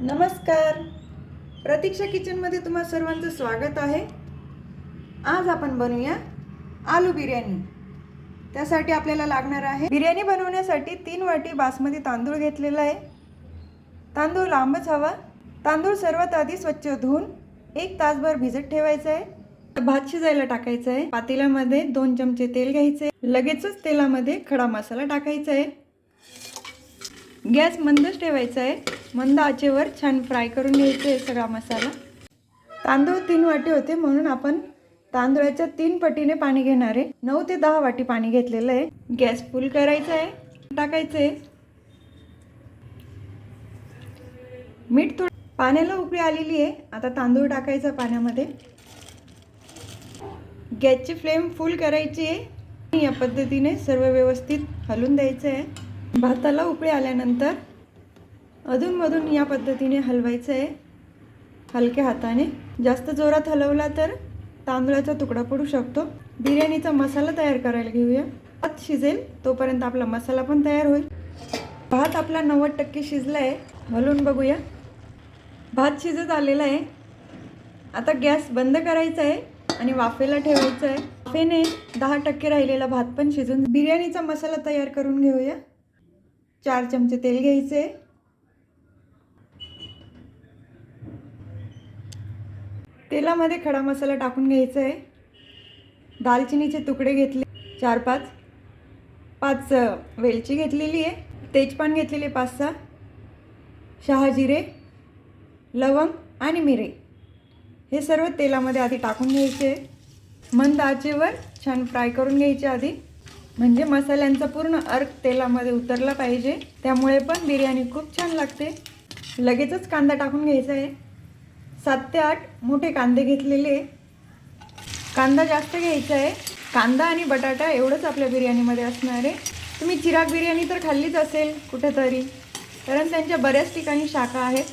नमस्कार. प्रतीक्षा किचनमध्ये तुम्हा सर्वांचं स्वागत आहे. आज आपण बनवूया आलू बिर्याणी. त्यासाठी आपल्याला लागणार आहे बिर्याणी बनवण्यासाठी तीन वाटी बासमती तांदूळ घेतलेला आहे. तांदूळ लांबच हवा. तांदूळ सर्वात आधी स्वच्छ धुवून एक तासभर भिजत ठेवायचं आहे. भात शिजायला टाकायचं आहे. पातेल्यामध्ये दोन चमचे तेल घ्यायचे लगेचच तेलामध्ये खडा मसाला टाकायचा आहे. गॅस मंदच ठेवायचा आहे. मंद आचेवर छान फ्राय करून घ्यायचं आहे सगळा मसाला. तांदूळ तीन वाटी होते म्हणून आपण तांदूळाच्या तीन पटीने पाणी घेणार आहे. नऊ ते दहा वाटी पाणी घेतलेलं आहे. गॅस फुल करायचा आहे. टाकायचं आहे. मीठ थोडं पाण्याला उकळी आलेली आहे. आता तांदूळ टाकायचा पाण्यामध्ये. गॅसची फ्लेम फुल करायची आहे. या पद्धतीने सर्व व्यवस्थित हलून द्यायचं आहे. भाताला उकळी आल्यानंतर अधूनमधून या पद्धतीने हलवायचं आहे. हलक्या हाताने. जास्त जोरात हलवला तर तांदळाचा तुकडा पडू शकतो. बिर्याणीचा मसाला तयार करायला घेऊया. भात शिजेल तोपर्यंत आपला मसाला पण तयार होईल. भात आपला नव्वद टक्के शिजला आहे हलवून बघूया. भात शिजत आलेला आहे. आता गॅस बंद करायचा आहे आणि वाफेला ठेवायचं आहे. वाफेने दहा टक्के राहिलेला भात पण शिजून बिर्याणीचा मसाला तयार करून घेऊया. चार चमचे तेल घ्यायचे. तेलामध्ये खडा मसाला टाकून घ्यायचा आहे. दालचिनीचे तुकडे घेतले चार पाच. पाच वेलची घेतलेली आहे. तेजपान घेतलेले पाच सहा. शहाजिरे लवंग आणि मिरे. हे सर्व तेलामध्ये आधी टाकून घ्यायचे मंद आचेवर छान फ्राय करून घ्यायचे आधी. म्हणजे मसाल्यांचा पूर्ण अर्क तेलामध्ये उतरला पाहिजे. त्यामुळे पण बिर्याणी खूप छान लागते. लगेचच कांदा टाकून घ्यायचा आहे. सात ते आठ मोठे कांदे घेतलेले. कांदा जास्त घ्यायचा आहे. कांदा आणि बटाटा एवढंच आपल्या बिर्याणीमध्ये असणार आहे. तुम्ही चिराग बिर्याणी तर खाल्लीच असेल कुठेतरी कारण त्यांच्या बऱ्याच ठिकाणी शाखा आहेत.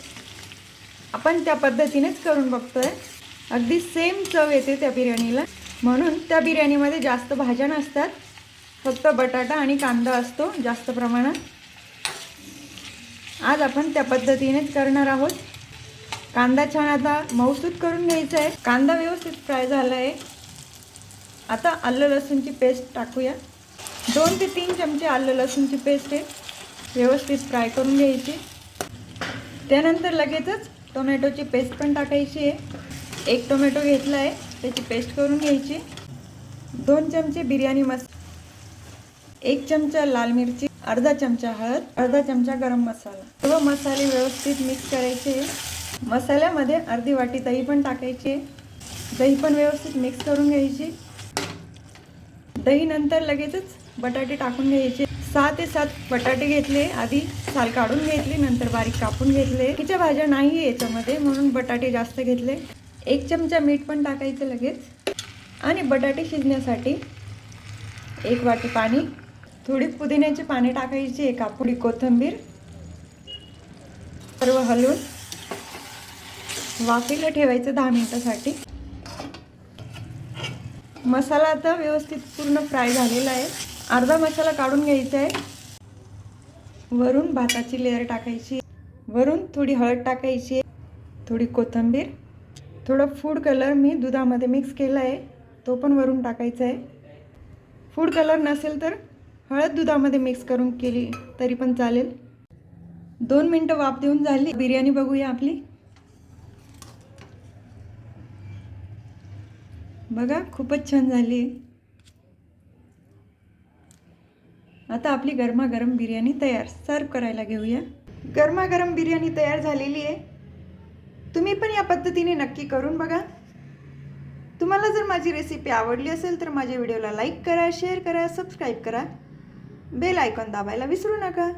आपण त्या पद्धतीनेच करून बघतो आहे अगदी सेम चव येते त्या बिर्याणीला. म्हणून त्या बिर्याणीमध्ये जास्त भाज्या नसतात. फक्त बटाटा आणि कांदा असतो जास्त प्रमाणात. आज आपण त्या पद्धतीनेच करणार आहोत. कांदा छान आता मऊसूत करून घ्यायचा आहे. कांदा व्यवस्थित फ्राय झाला आहे आता आलं लसूणची पेस्ट टाकूया. दोन ते तीन चमचे आलं लसूणची पेस्ट आहे. व्यवस्थित फ्राय करून घ्यायची. त्यानंतर लगेचच टोमॅटोची पेस्ट पण टाकायची आहे. एक टोमॅटो घेतला आहे त्याची पेस्ट करून घ्यायची. दोन चमचे बिर्याणी मसाला एक चमचा लाल मिरची अर्धा चमचा हळद अर्धा चमचा गरम मसाला. सर्व मसाले व्यवस्थित मिक्स करायचे. मसाल्यामध्ये अर्धी वाटी दही पण टाकायचे. दही पण व्यवस्थित मिक्स करून घ्यायची. दही नंतर लगेचच बटाटे टाकून घ्यायचे. सहा ते सात बटाटे घेतले आधी साल काढून घेतली नंतर बारीक कापून घेतले. तिच्या भाज्या नाही आहे याच्यामध्ये म्हणून बटाटे जास्त घेतले. एक चमचा मीठ पण टाकायचं लगेच. आणि बटाटे शिजण्यासाठी एक वाटी पाणी थोडी पुदिन्याची पाने टाकायची एक कापुडी कोथिंबीर सर्व हलवून वाफेला ठेवायचं दहा मिनिटासाठी. मसाला आता व्यवस्थित पूर्ण फ्राय झालेला आहे. अर्धा मसाला काढून घ्यायचा आहे. वरून भाताची लेअर टाकायची. वरून थोडी हळद टाकायची. थोडी कोथिंबीर. थोडं फूड कलर मी दुधामध्ये मिक्स केला आहे. तो पण वरून टाकायचा आहे. फूड कलर नसेल तर हळद दुधामध्ये मिक्स करून केली तरी पण चालेल. दोन मिनटं वाफ देऊन झाली. बिर्याणी बघूया आपली. बघा खूपच छान झाली. आता आपली गरमागरम बिर्याणी तयार. सर्व करायला घेऊया. गरमागरम बिर्याणी तयार झालेली आहे. तुम्ही पण या पद्धतीने नक्की करून बघा. तुम्हाला जर माझी रेसिपी आवडली असेल तर माझ्या व्हिडिओला लाईक करा शेअर करा सबस्क्राईब करा. बेल आयकॉन दाबायला विसरू नका.